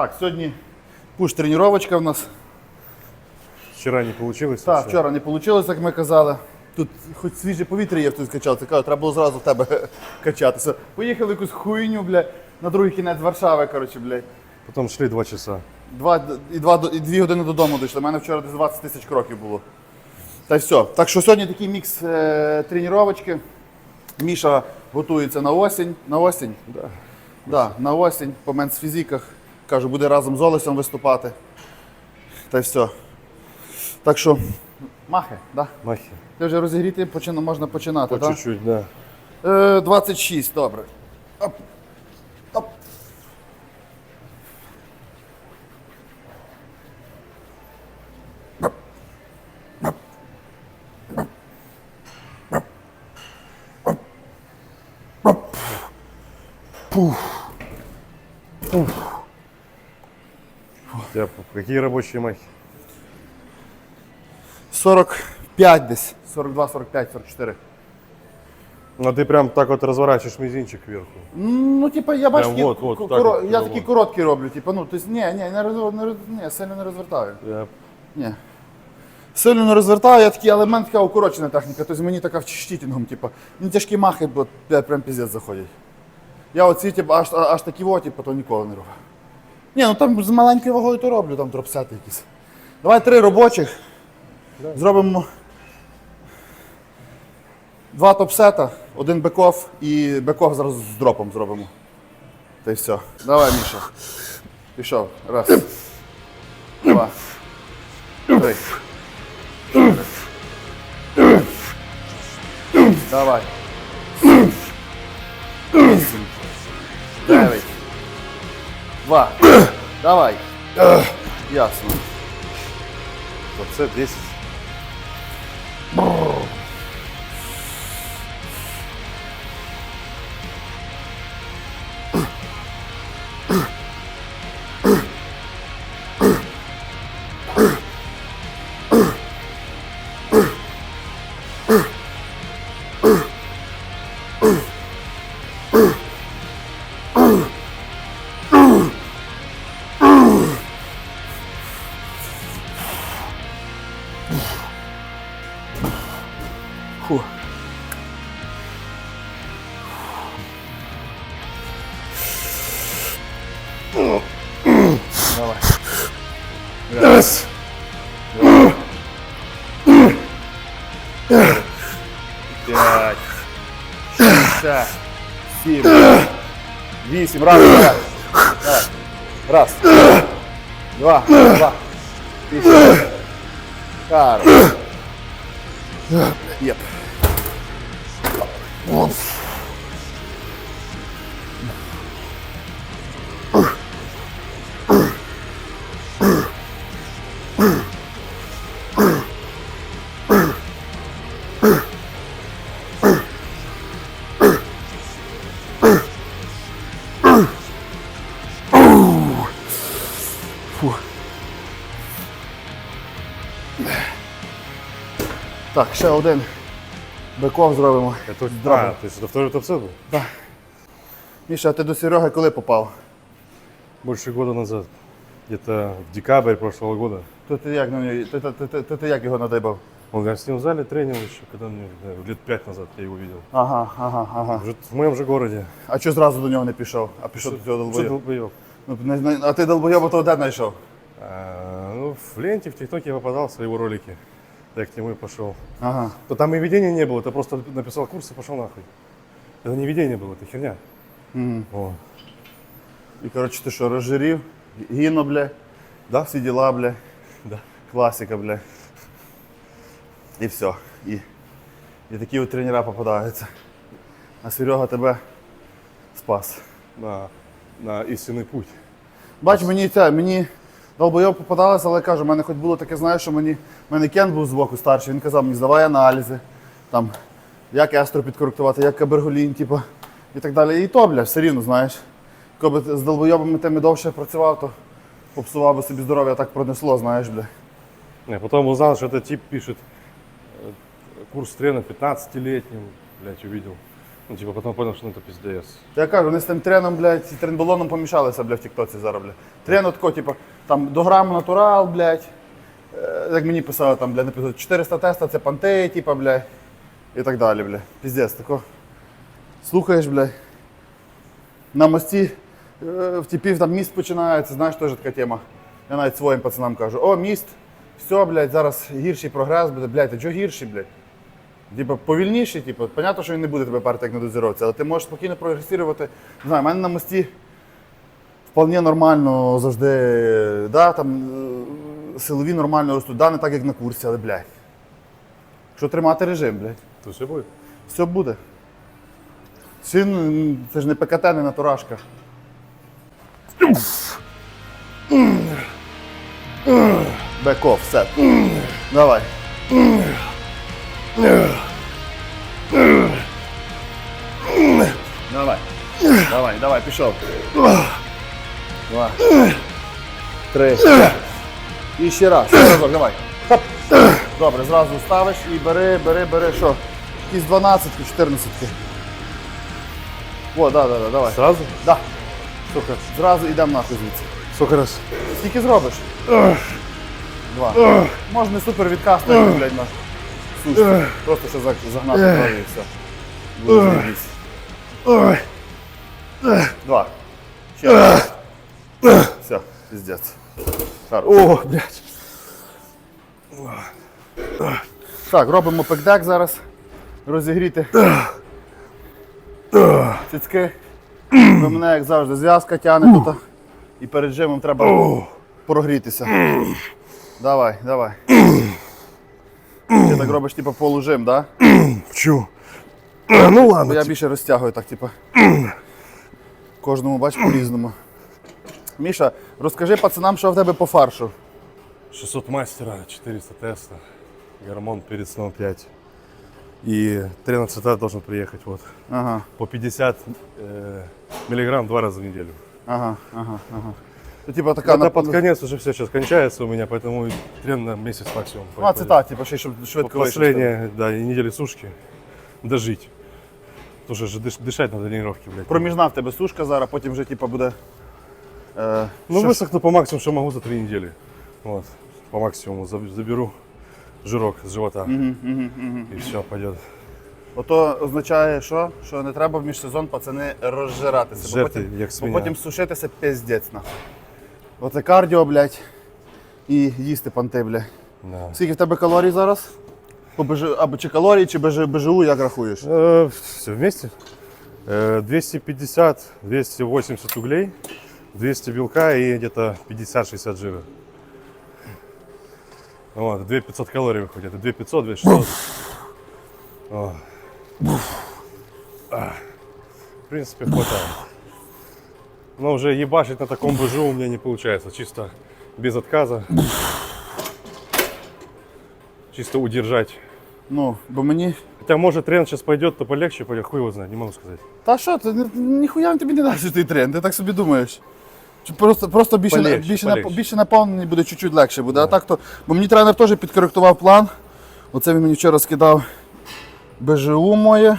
Так, сьогодні пуш тренувачка в нас. Вчера не получилось. Так, вчора не вийшло, як ми казали. Тут хоч свіже повітря є, хтось качався. Кажу, треба було зразу в тебе качатися. Поїхали якусь хуйню, бля, на другий кінець Варшави, коротше, блядь. Потом шли два часа. Два, і, два, і дві години додому дійшли. У мене вчора десь 20 тисяч кроків було. Та й все. Так що сьогодні такий мікс е, тренувачки. Міша готується на осінь. На осінь? Да. Да, на осінь по менсфізіках. Кажу, буде разом з Олесем виступати. Та й все. Так що, махи, да? Махи. Ти вже розігріти почина, можна починати, По так? чуть-чуть, да. Е, 26, добре. Оп. Оп. Какие рабочие махи? 45 десь. 42, 45, 44. Ну ты прям так вот разворачиваешь мизинчик кверху. Ну, типа, я бачу, Прям такі вот, вот, так коро- от, я вот. такі короткі роблю, типу, ну, тобто, ні, ні, не, роз- не, роз- ні, сильно не розвертаю. Я Ні. Сильно не розвертаю, я такий, але в мене така укорочена техніка, тобто мені така вчтітінгом, типу, ну тяжкі махи, бо прям піздець заходять. Я оці, типу, аж, аж такі во, типу, то ніколи не роблю. Ні, ну там з маленькою вагою то роблю, там дропсети якісь. Давай три робочих. Зробимо два топсета, один беков і беков зараз з дропом зробимо. Та й все. Давай, Міша. Пішов. Раз. Два. Три. Давай. Вісім. Дев'ять. Два. Давай. Ясно. Оце 10. 6, 7, 8. Раз, раз. Раз. Два, два. И Хорошо. Нет. Вот. Так, ще один. Беков зробимо. Это, Здраво. а, то есть это второй топ был? Міша, а ти до Сереги коли попав? Больше года назад. Где-то в декабре прошлого года. То ти як на нього, ти, ти, ти, ти, ти як його надибав? Он говорит, с ним в зале тренил еще, когда мне да, лет пять назад я его видел. Ага, ага, ага. Уже в моем же городе. А чого зразу до нього не пішов? А пішов до цього Что долбоєба? долбоёб? Ну, не знаю, а ти долбоєба то де знайшов? А, ну, в ленте, в ТикТоке попадался его ролики. Я к нему и пошел. Ага. То там и видения не было, ты просто написал курс и пошел нахуй. Это не видение было, это херня. О. І коротше, ти що, розжирів, гіно, бля, Да? всі діла, бля, Да. класика, бля. І все. І, і такі от тренера попадаються. А Серега тебе спас. На, на истинный путь. Бач, мені це, мені долбойоб попадалося, але кажу, в мене хоч було таке, знаєш, що мені, в мене Кен був з боку старший, він казав мені, здавай аналізи, там, як естро підкоректувати, як каберголін, типу, і так далі. І то, бля, все рівно, знаєш. Коли б з долбойобами тими довше працював, то попсував би собі здоров'я, так пронесло, знаєш, бля. Я потом узнал, что этот тип пишет э, курс трена 15-летним, блядь, увидел. Ну, типа, потом понял, что ну, это пиздец. Я кажу, вони з тим треном, блядь, і тренболоном помішалися, блядь, в Тіктоці зараз, блядь. Трен отко, типу, там до граму натурал, блядь. Е, Як мені писали, там, блядь, написано, 400 теста це панти, типу, блядь. І так далі, блядь. Піздець, тако. Слухаєш, блядь. На мості е, в типів там міст починається, знаєш, теж така тема. Я навіть своїм пацанам кажу, о, міст, все, блядь, зараз гірший прогрес буде, блядь, а чого гірший, блядь? Типа повільніший, типу, понятно, що він не буде тебе парити як на дозіровці, але ти можеш спокійно прогресувати. Не знаю, в мене на мості вполне нормально завжди, да, там е, силові нормально ростуть, да, не так, як на курсі, але блядь. Якщо тримати режим, блядь, То все будет. все буде. Син, це ж не ПКТ, не натурашка. Беков, все. Давай. Давай. Давай, давай, пішов. Два. Три. І ще раз. Ще разок, давай. Хоп. Добре, зразу ставиш і бери, бери, бери, що? Якісь 12 14 О, да, да, да, давай. Сразу? Да. Сколько? Зразу йдемо нахуй звідси. Сколько раз? Скільки зробиш? Два. Можна не супер відкасти, блядь, на суші. Просто ще загнати крові і все. Буде заєбісь. Два. Ще раз. Все. Хорош. О, блядь. Так, робимо пекдек зараз. Розігріти. Цицьки. Ви мене, як завжди, зв'язка тягне тут. І перед жимом треба прогрітися. Давай, давай. Ти так робиш, типу, полужим, так? Да? А, ну ладно. я більше розтягую так, типу. Кожному, бач, по-різному. Міша, розкажи пацанам, що в тебе по фаршу. 600 мастера, 400 теста, гормон перед сном 5. И тренер цитат должен приехать вот Ага, по 50 э, миллиграмм два раза в неделю. ага, ага, ага. Ну, типу, така Это на- под конец уже все сейчас кончается у меня, поэтому и трен на месяц максимум. Ну, а це так, типу, ще щоб По швидко вийшло. Последние, да, и недели сушки дожить. Потому что же дыш- дышать на тренировке, блядь. Проміжна в тебе сушка зараз, потім вже типу, буде. Е, Ну, высохну по максимуму, что могу за три недели. Вот, по максимуму заберу жирок с живота. И все, пойдет. Ото означає, що? Що не треба в міжсезон пацани розжиратися. бо потім, як бо потім сушитися пиздець нахуй. Оце кардіо, блядь, і їсти панти, блядь. Да. Скільки в тебе калорій зараз? БЖ... Або чи калорії, чи БЖ... БЖУ, як рахуєш? все вместе. Э, 250-280 углей, 200 белка и где-то 50-60 жира. Вот, 2500 калорий выходит. Это 2500, 2600. О. А. В принципе, хватает. Но уже ебашить на таком быжу у меня не получается. Чисто без отказа. Чисто удержать. Ну, бо мені. Хотя, может, тренд сейчас пойдет, то полегче пойдет. Хуй его знает, не могу сказать. Та що, ти ні- ніхуя тобі не дасть той тренд, ти так собі думаєш. Чи просто, просто більше, на- Полегше, більше, на, полегше. більше наповнений буде чуть-чуть легше буде. А так то. Бо мені тренер теж підкоректував план. Оце він мені вчора скидав БЖУ моє.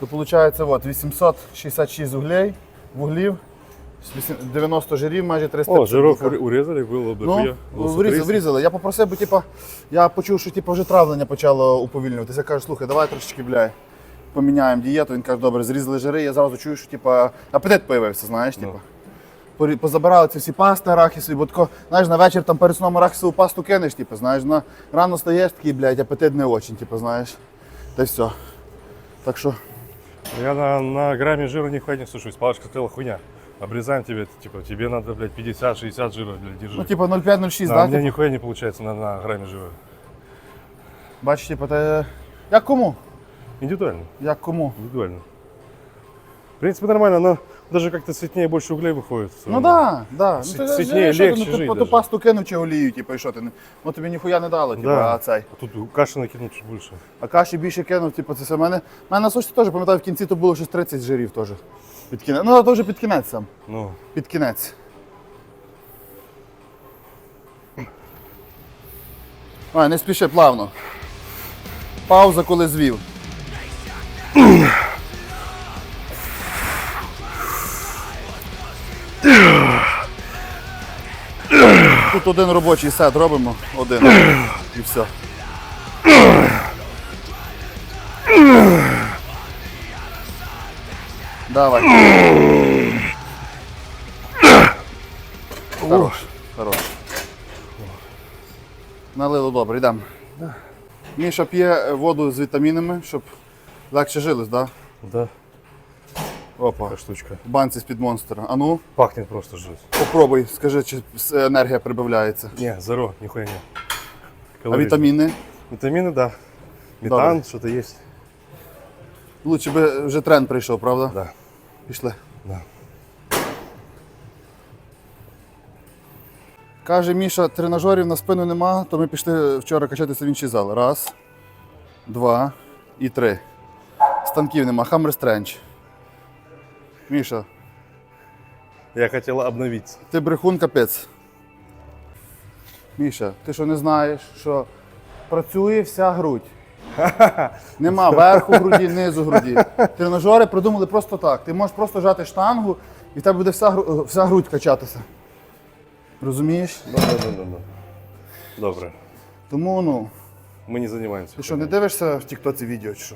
То виходить, от, 866 углей, вуглів, 90 жирів, майже 300 О, жирок білка. уре- урезали, было бы Ну, хуя. Было врізали, 130. врізали. Я попросив, бо типа, я почув, що типа, вже травлення почало уповільнюватися. Я кажу, слухай, давай трошечки бля, поміняємо дієту. Він каже, добре, зрізали жири, я зразу чую, що типа, апетит з'явився, знаєш, типа. Порі- Позабирали ці всі пасти арахісові, бо тако, знаєш, на вечір там перед сном арахісову пасту кинеш, типу, знаєш, на, рано стаєш такий, блядь, апетит не очень, типу, знаєш. Та й все. Так що, Я на, на грамме жира нихуя не сушусь. Палочка сказала, хуйня. Обрезаем тебе, типа, тебе надо, блядь, 50-60 жира, блядь, держи. ну, типу, 0,5-0,6, Да, да? у меня типу? нихуя не получается на, на грамме жира. Бачиш, типу, та, як кому? Индивидуально, Як кому? индивидуально. В принципе, нормально, но даже как-то цветнее, больше углей выходит. Ну да, да. С- Ну, ти, легче ну, ти жить ту даже. пасту кинув чи олію, типу, і що ти? не- Ну тобі ніхуя не дало, типу, Да. а цей. А тут каши накинуть чуть больше. А каші більше кинув, типу, це все. Мене, мене на теж, пам'ятаю, в кінці то було щось 30 жирів теж. Під кінець. Ну, то вже під кінець сам. Ну, Під кінець. А, не спіши плавно. Пауза, коли звів. Тут один робочий сет робимо, один. І все. Давай. Хорош. Хорош. Налило добре, йдемо. Міша п'є воду з вітамінами, щоб легше жилось, так? Да, Да? Опа. такая штучка. Банці з-під монстра. А ну, Пахнет просто жесть. попробуй, скажи, чи енергія прибавляється. Не, зеро, нихуя не. А Калорий. вітаміни? Витамины, да. Метан, что-то есть. Лучше би вже тренд прийшов, правда? Да. Пішли. Да. Каже Міша, тренажерів на спину нема, то ми пішли вчора качатися в інший зал. Раз, два і три. Станків нема, Хаммер Стренч. Міша, Я хотел обновиться. ти брехун капець. Міша, ти що не знаєш, що працює вся грудь. Нема верху груді, низу груді. Тренажери придумали просто так. Ти можеш просто жати штангу і в тебе буде вся, гру- вся грудь качатися. Розумієш? Да, да, да, да, да. Добре. Тому ну. Мы не занимаемся. Ти що, не дивишся в Тіктоці відео чи що?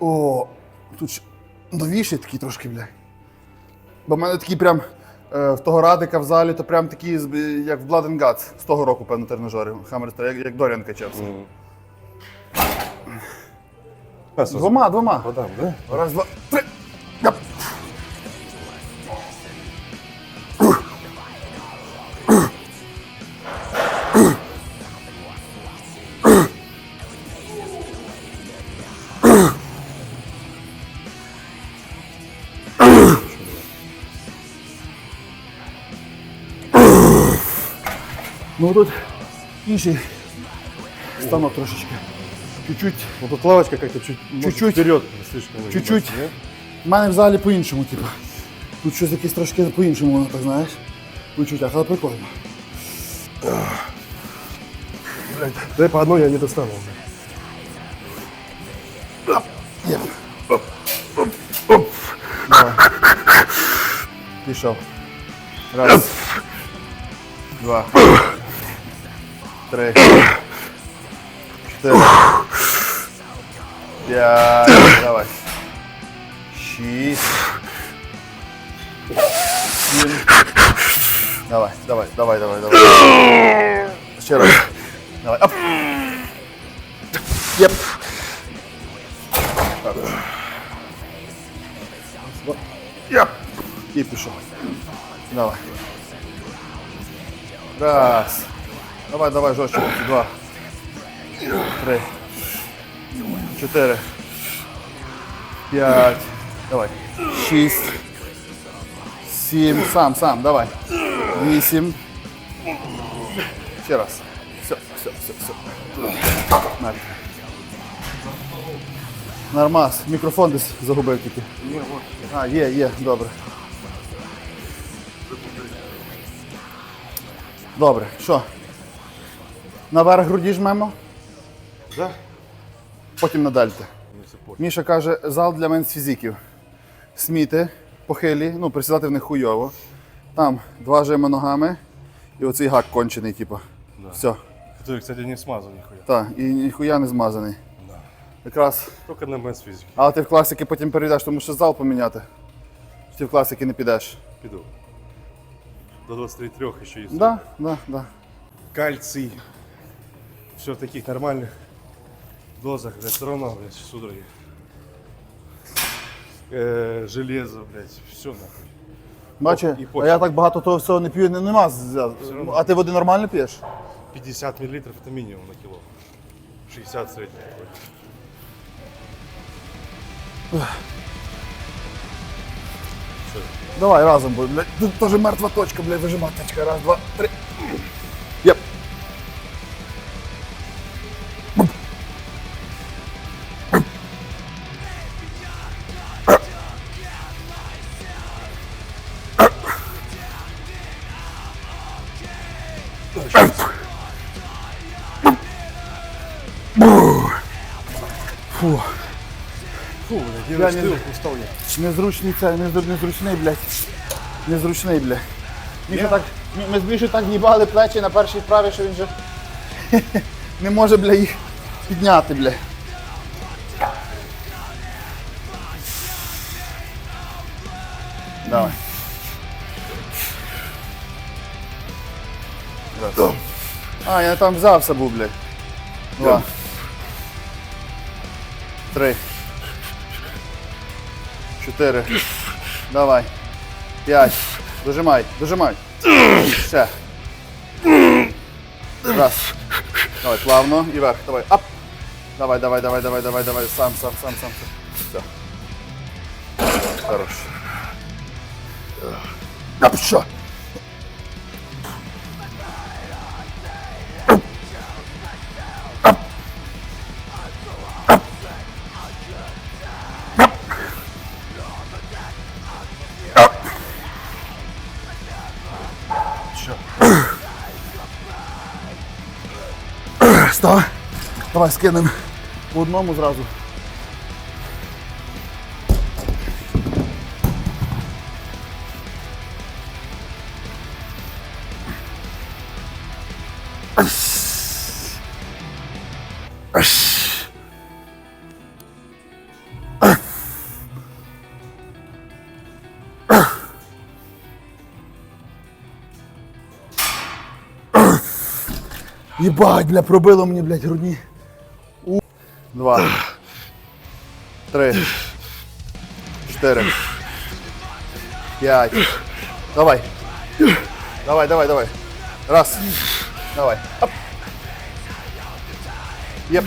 О, тут ж новіший такий трошки, бля. Бо в мене такий прям е, в того радика в залі, то прям такі, як в Blood and Guts, з того року, певно, тренажери. Хаммерстер, як, як Доріан качався. Двома, двома. Подам, да? Раз, два, три. Ну тут інший станок трошечки. Чуть-чуть Ну тут лавочка как-то чуть, может, Чуть-чуть. вперед слишком. Чуть-чуть. выгибается, нет? У мене в залі по-іншому, типу. Тут щось якесь трошки по-іншому, воно так знаєш. По чуттях, але прикольно. Блядь, дай по одной я не достану. Є. Давай. Пішов. Раз. Два. Три. Чотири. П'ять. Давай. Шість. Сім. Давай, давай, давай, давай, давай. Ще раз. Давай. Оп. Єп. Єп. І пішов. Давай. Раз. Давай, давай, жорстче. Два. Три. Чотири. П'ять. Давай. Шість. Сім. Сам, сам, давай. Вісім. Ще раз. Все, все, все, все. Навіть. Нормас. Мікрофон десь загубив тільки. А, є, є, добре. Добре, що? Наверх груді жмемо, Да? потім на дельти. Міша каже, зал для мене з фізиків. Сміти, похилі, ну, присідати в них хуйово. Там два жими ногами і оцей гак кончений, типу. Все. Который, кстати, не смазан нихуя. Так, і ніхуя не змазаний. Да. Якраз. Только на мес физики. Але ти в класики потім перейдеш, тому що зал поміняти. Ти в класики не підеш. Пиду. До 23 еще есть. Да, да, да. Кальций Все в таких нормальных дозах, блядь, все равно, блядь, судороги. Э, железо, блядь, все нахуй. Бачиш, І а почерк. я так багато того всього не п'ю, не- нема. з- одно. А ти води нормально п'єш? 50 миллилитров это минимум на кило. 60 средний такой. Давай разом будемо. блядь. Тут теж мертва точка, блядь, вижимати точка. Раз, два, три. Я не- не. Незручний це, незру- незручний, блядь. незручний, бля. Міша так, ми- з Мішою так їбали плечі на першій вправі, що він же не може, бля, їх підняти, бля. Давай. А, я там взявся був, блядь. Два. Три. Чотири. Давай. П'ять. Дожимай, дожимай. Ще. Раз. Давай, плавно і вверх. Давай. Ап. Давай, давай, давай, давай, давай, давай. Сам, сам, сам, сам. Все. Хорош. Ап, Давай скинемо по одному зразу. Єбать, бля, пробило мені, блядь, грудні. У. Два. Три. Чотири. П'ять. Давай. Давай, давай, давай. Раз. Давай. Оп. Єп.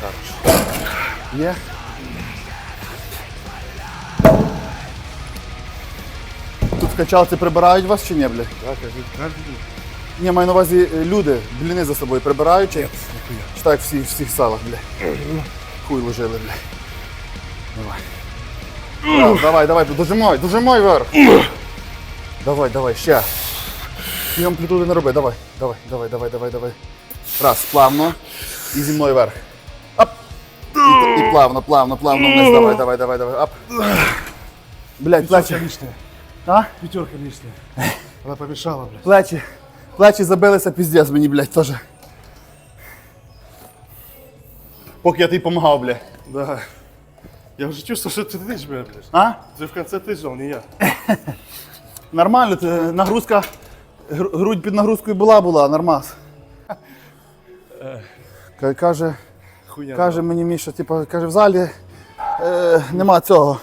Хорошо. Є. Тут в качалці прибирають вас чи ні, блядь? Да, каждый, каждый Ні, маю на увазі е, люди, бліни за собою прибирають чи? Чи так всі, в всіх салах, блядь. Хуй ложили, блядь. Давай. Так, давай, давай, дожимай, дожимай вверх. Давай, давай, ще. І амплітуди не роби, давай, давай, давай, давай, давай, давай. Раз, плавно. І зі мною вверх. Ап. І, і плавно, плавно, плавно вниз. Давай, давай, давай, давай. Ап. Блядь, плечі. лишняя. А? Пятерка лишняя. Она помешала, блядь. Плечі. Плечі забилися, піздець мені, блядь, теж. Поки я тобі допомагав, блядь. Да. Я уже чувствую, что ты тычь меня, блядь. А? Ты в конце тычал, не я. Нормально, це нагрузка, гру- грудь під нагрузкою була, була, нормас. Ка- Каже, Хуйня. каже мені Міша, типу, каже, в залі е, нема цього.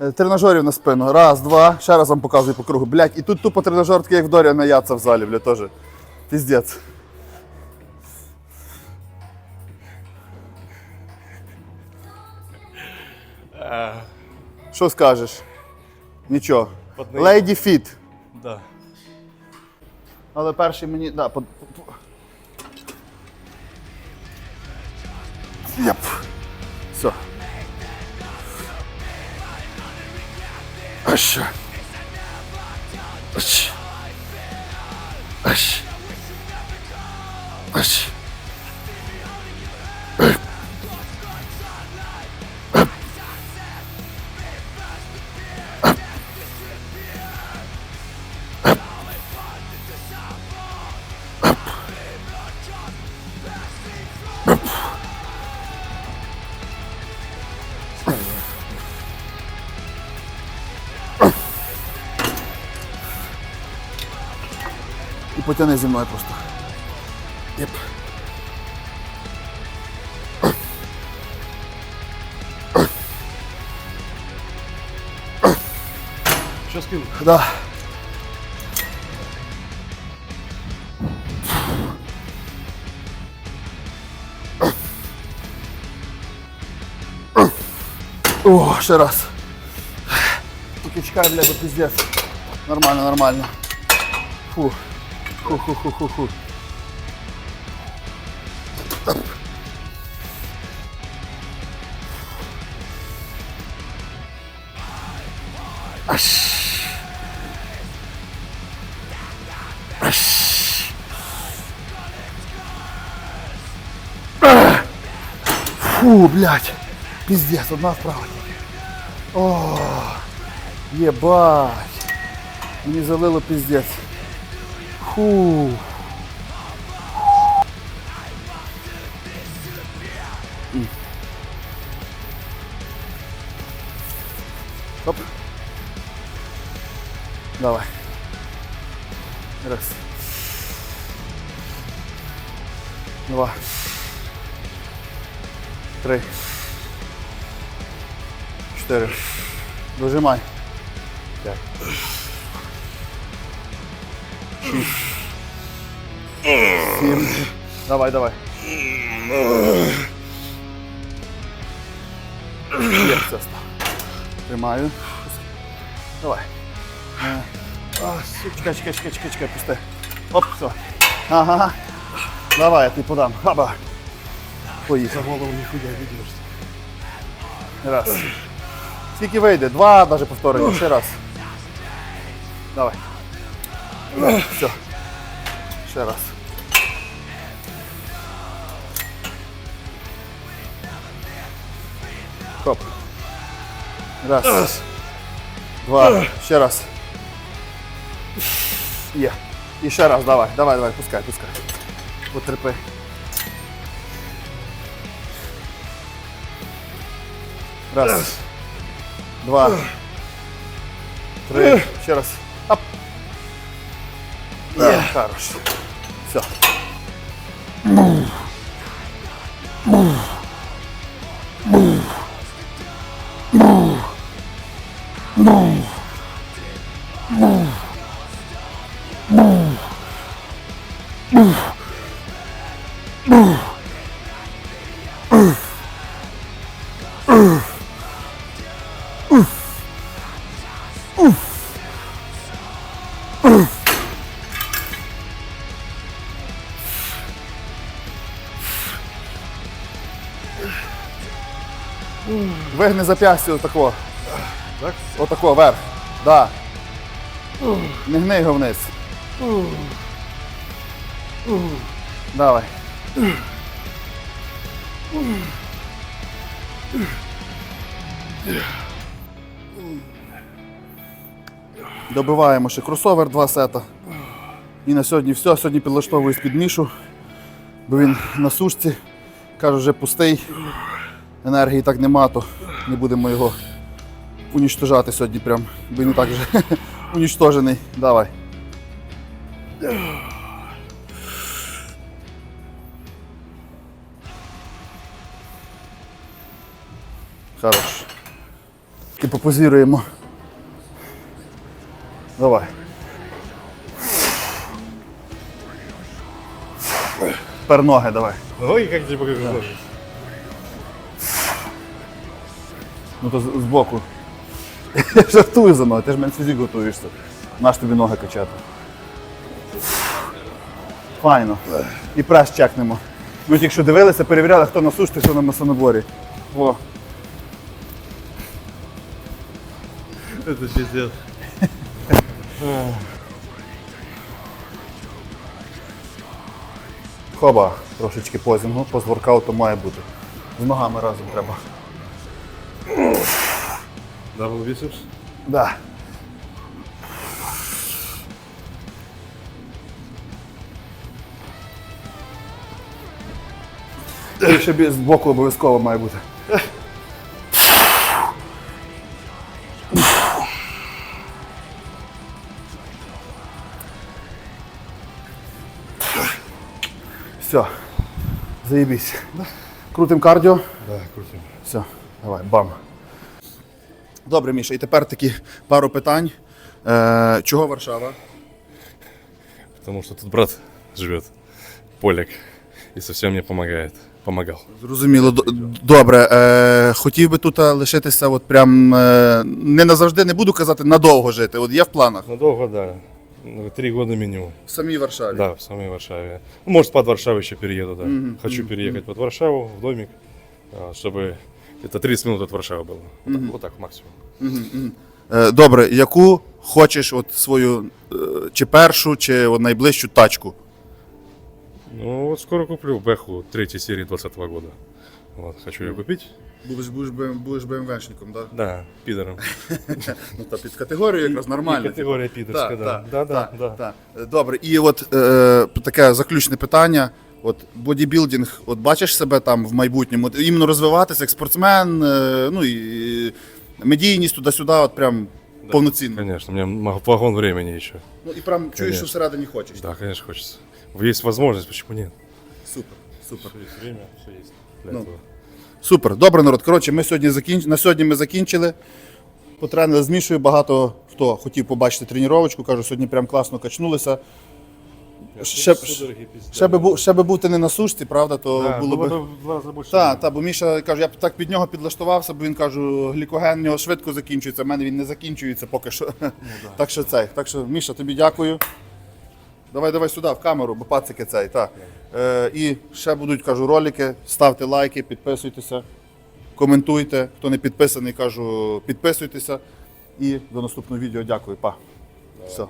е, Тренажерів на спину. Раз, два, ще раз вам показую по кругу. Блять, і тут тупо тренажер такий, як в Доріана Яца в залі, блядь, теж. Піздець. Що скажеш? Нічого. Поднаю. Лейді фіт. Да. Але перший мені. Да, по, по, по. Єп. Все. Аш. Аш. Аш. Аш. І потяни зі мною просто. Єп. Сейчас кину. Да. О, ще раз. Тільки чекай, бля, бо піздець. Нормально, нормально. Фу. Фу, фу, фу, фу, фу. Фу, блядь. Піздець, одна вправа тільки. О, єбать. Мені залило піздець. Фу. Оп. Давай. Раз. Два. Три. Чотири. Дожимай. П'ять. Шість. Сім. Давай, давай. Є, все. Тримаю. Давай. Чекай, чекай, чекай, чекай, чекай, пусти. Оп, все. Ага. Давай, я тобі подам. Хаба. Поїхав. голову нихуя ведешь. Раз. Скільки вийде? Два навіть повторення. Ще раз. Давай. Все. Ще раз. Хоп. Раз. Два. Ще раз. Є. І ще раз, давай, давай, давай, пускай, пускай. Потерпи. Раз. Два. Три. Ще раз. Хорош. Все. Вигни зап'ястя отако. Так? Отако, вверх. Да. Не гни його вниз. Давай. Добиваємо ще кросовер два сета. І на сьогодні все. Сьогодні підлаштовуюсь під мішу, бо він на сушці. Каже, вже пустий. Енергії так нема, то не будемо його унічтожати сьогодні прям. Бо і так вже унічтожений. Давай. Хорош. І попозіруємо. Давай. Тепер ноги давай. Ой, как тебе покажу. Ну то з- збоку. Я жартую за мною, ти ж мене фізик готуєшся. Наш тобі ноги качати. Файно. І прес чекнемо. Ми тільки що дивилися, перевіряли, хто на сушці, хто на масоноборі. Во. Это пиздец. Хоба, трошечки позінгу, поз-воркауту має бути. З ногами разом треба. Дабл бицепс. Да. І ще з боку обов'язково має бути. Все. Заєбісь. Крутим кардіо. Да, крутим. Все, давай, бам. Добре, Міша, і тепер такі пару питань. Е, чого Варшава? Потому что тут брат живет, поляк, и совсем мне помогает. Помогал. Зрозуміло, Д- добре. Е, хотів би тут е, лишитися, от прям е, не назавжди, не буду казати, надовго жити. От є в планах. Надолго, да. Ну, Три года минимум. В самій Варшаві. Да, в самой Варшаве. Ну, может, под Варшаву еще перееду, да. Хочу переехать под Варшаву, в домик, а, чтобы это 30 минут от Варшавы было. Вот, так, вот так максимум. Е, добре, яку хочеш от свою е, чи першу, чи от найближчу тачку? Ну, вот скоро куплю Бэху третьей серии 2020 года. Вот, хочу ее купить. Будеш, будеш, БМ будеш БМВшником, так? Да? Да, пидором. Ну, та під категорію якраз нормально. І категорія підерська, Так, да. так, Да, да, так, да. так. Е, Добре, і от е, таке заключне питання. От бодібілдинг, от бачиш себе там в майбутньому, От іменно розвиватися як спортсмен, е, ну і медійність туди-сюди, от прям повноцінно. Конечно, у меня вагон времени еще. Ну і прям чуєш, що всередині хочеш. Да, конечно, хочется. Есть возможность, почему нет? Супер, супер. Все есть время, все есть для Ну. этого. Супер, добре, народ. Коротше, ми сьогодні закінч... на сьогодні ми закінчили. Потренили з Мішою. Багато хто хотів побачити тренувачку. Кажу, сьогодні прям класно качнулися. Ще, ще, би ще би був ти не на сушці, правда, то Да, було больше. Так, так, бо Міша каже, я б так під нього підлаштувався, бо він кажу, глікоген в нього швидко закінчується, в мене він не закінчується поки що. так що цей. Так що, Міша, тобі дякую. Давай, давай сюди, в камеру, бо пацики цей. Так. Е, і ще будуть, кажу, ролики. Ставте лайки, підписуйтеся, коментуйте. Хто не підписаний, кажу, підписуйтеся. І до наступного відео. Дякую. Па. Все.